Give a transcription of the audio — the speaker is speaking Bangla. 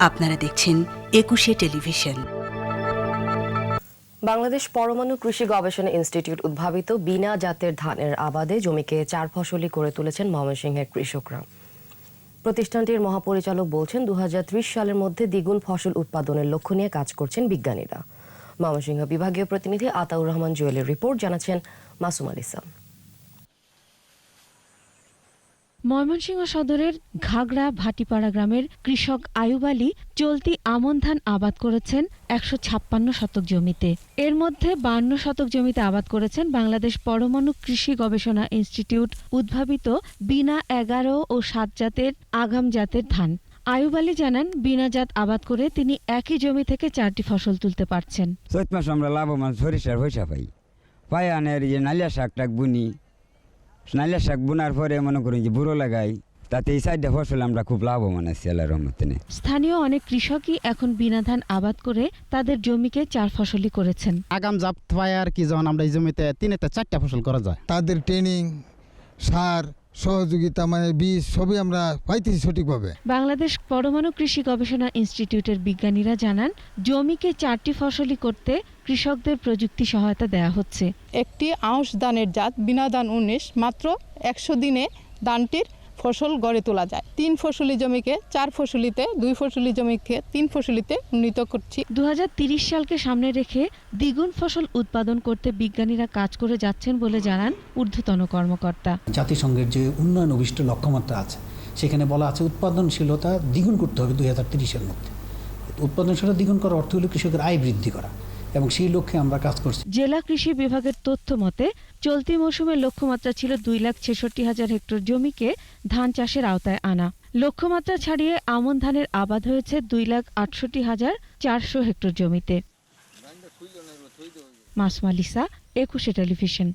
আপনারা দেখছেন একুশে টেলিভিশন। বাংলাদেশ পরমাণু কৃষি গবেষণা ইনস্টিটিউট উদ্ভাবিত বিনা জাতের ধানের আবাদে জমিকে চার ফসলি করে তুলেছেন ময়মনসিংহের কৃষকরা। প্রতিষ্ঠানটির মহাপরিচালক বলছেন দু হাজার ত্রিশ সালের মধ্যে দ্বিগুণ ফসল উৎপাদনের লক্ষ্য নিয়ে কাজ করছেন বিজ্ঞানীরা। ময়মনসিংহ বিভাগীয় প্রতিনিধি আতাউর রহমান জুয়েলের রিপোর্ট জানাচ্ছেন মাসুম আল ময়মনসিংহ সদরের ঘাগড়া ভাটিপাড়া গ্রামের কৃষক আয়ুব আলী চলতি আমন ধান আবাদ করেছেন একশো ছাপ্পান্ন শতক জমিতে। এর মধ্যে বান্ন শতক জমিতে আবাদ করেছেন বাংলাদেশ পরমাণু কৃষি গবেষণা ইনস্টিটিউট, উদ্ভাবিত বিনা এগারো ও সাত জাতের আগাম জাতের ধান। আয়ুব আলী জানান, বিনা জাত আবাদ করে তিনি একই জমি থেকে চারটি ফসল তুলতে পারছেন। চৈত মাস আমরা লাভবান, সরিষার পাই। যে নালিয়া শাক টাক বুনি। নালিয়া শাক বোনার পরে মনে করি যে বুড়ো লাগাই তাতে এই সাইডে ফসল আমরা খুব লাভবান আছি আল্লাহ রহমতে। স্থানীয় অনেক কৃষকই এখন বিনা ধান আবাদ করে তাদের জমিকে চার ফসলি করেছেন। আগাম জাপ পায় আর কি যখন আমরা এই জমিতে তিনেতে চারটা ফসল করা যায়। তাদের ট্রেনিং সার সহযোগিতা মানে বীজ সবই আমরা পাইতেছি সঠিকভাবে। বাংলাদেশ পরমাণু কৃষি গবেষণা ইনস্টিটিউটের বিজ্ঞানীরা জানান জমিকে চারটি ফসলি করতে কৃষকদের প্রযুক্তি সহায়তা দেওয়া হচ্ছে। একটি আউশ দানের জাত বিনা দান উনিশ মাত্র একশো দিনে ধানটির ফসল গড়ে তোলা যায়। তিন ফসলি জমিকে চার ফসলিতে দুই ফসলি জমিকে তিন ফসলিতে উন্নীত করছি। দু সালকে সামনে রেখে দ্বিগুণ ফসল উৎপাদন করতে বিজ্ঞানীরা কাজ করে যাচ্ছেন বলে জানান ঊর্ধ্বতন কর্মকর্তা। জাতিসংঘের যে উন্নয়ন অভিষ্ট লক্ষ্যমাত্রা আছে সেখানে বলা আছে উৎপাদনশীলতা দ্বিগুণ করতে হবে দুই হাজার তিরিশের মধ্যে। উৎপাদনশীলতা দ্বিগুণ করার অর্থ হলো কৃষকের আয় বৃদ্ধি করা। এবং সেই লক্ষ্যে আমরা কাজ করছি। জেলা কৃষি বিভাগের তথ্য মতে, চলতি মৌসুমের লক্ষ্যমাত্রা ছিল দুই লাখ ছেষট্টি হাজার হেক্টর জমিকে ধান চাষের আওতায় আনা। লক্ষ্যমাত্রা ছাড়িয়ে আমন ধানের আবাদ হয়েছে দুই লাখ আটষট্টি হাজার চারশো হেক্টর জমিতে। মাসমালিসা, একুশে টেলিভিশন।